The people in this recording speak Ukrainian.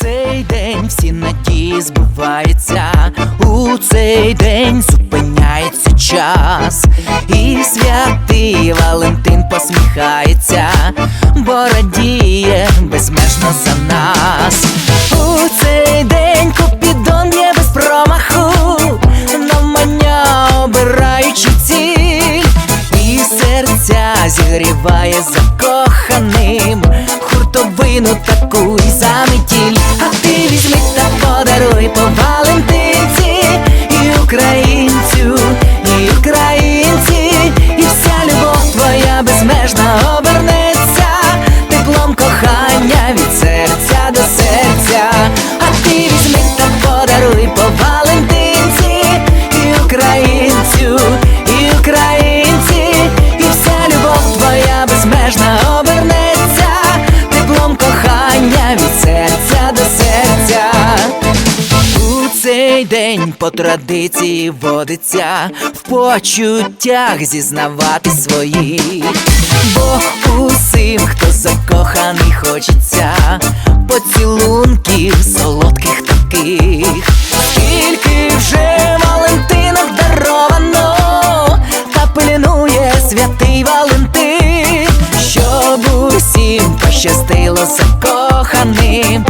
цей день всі надії збуваються, у цей день зупиняється час, і святий Валентин посміхається, бо радіє безмежно за нас. У цей день Купідон є без промаху, навмання обираючи ціль, і серця зігріває закоханим хуртовину таку і заметіль. А ти візьми та подаруй по кожний день по традиції водиться в почуттях зізнавати свої, бо усім, хто закоханий, хочеться поцілунків солодких таких, скільки вже Валентина даровано, та пильнує святий Валентин, щоб усім пощастило закоханим.